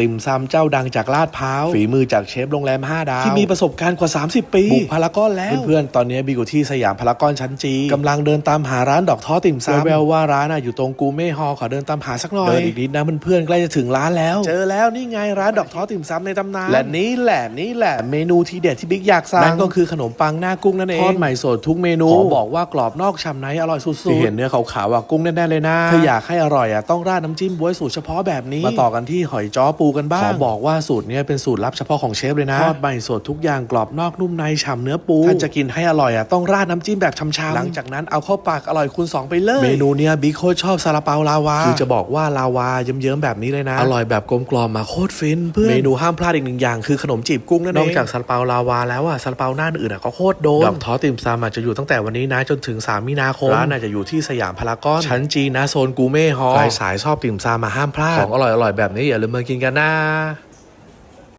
ติ่มซำเจ้าดังจากลาดพร้าวฝีมือจากเชฟโรงแรม 5 ดาว ที่มีประสบการณ์กว่า 30 ปีบุกพารากอนแล้ว เพื่อนๆ ตอนนี้บีอยู่ที่สยามพารากอนชั้นจีกำลังเดินตามหาร้านดอกท้อติ่มซำแววๆว่าร้านน่ะอยู่ตรงกูเม่ฮอลล์ขอเดินตามหาสักหน่อยเดินอีกนิดนะเพื่อนๆใกล้จะถึงร้านแล้ว เจอแล้วนี่ไงร้านดอกท้อติ่มซำในตำนานและนี่แหละนี่แหละเมนูทีเด็ดที่บิ๊กอยากสั่งนั่นก็คือขนมปังหน้ากุ้งนั่นเองทอดใหม่สดทุกเมนูขอบอกว่ากรอบนอกฉ่ำในอร่อยสุดๆที่เห็นเนื้อขาวๆอะกุ้งแน่ๆเลยนะถ้าอยากให้อร่อยอะต้องราดน้ำจิ้มบ๊วยสูตรเฉพาะแบบนี้มาต่อกันที่หอยจ้อปูกันบ้าง ขอบอกว่าสูตรเนี้ยเป็นสูตรลับเฉพาะของเชฟเลยนะ ทอดใหม่สดทุกอย่างกรอบนอกนุ่มในฉ่ำเนื้อปูถ้าจะกินให้อร่อยอะต้องราดน้ำจิ้มแบบช่ำๆหลังจากนั้นเอาเข้าปากอร่อยคูณสองไปเลย เมนูเนี้ยบิ๊กโคตรชอบซาลาเปาลาวา คือจะบอกว่าลาวาเยิ้มๆแบบนี้เลยนะ อร่อยแบบกลมกล่อมมาโคตรฟินเพื่อน เมนูห้ามพลาดอีกหนึ่งอย่างคือขนมจีบกุ้งนั่นเอง นอกจากซาลาเปาลาวาแล้วอะซาลาเปาหน้าอื่นอะก็โคตรโดนดอกท้อติ่มซำอะจะอยู่ตั้งแต่วันนี้นะจนถึง 3 มีนาคมร้านอะจะอยู่ที่สยามพารากอนชั้นจีนะโซนกูเม่ฮอลล์ใครสายชอบติ่มซำมาห้ามพลาดของอร่อยๆแบบนี้อย่าลืมมากินกันนะ Ah.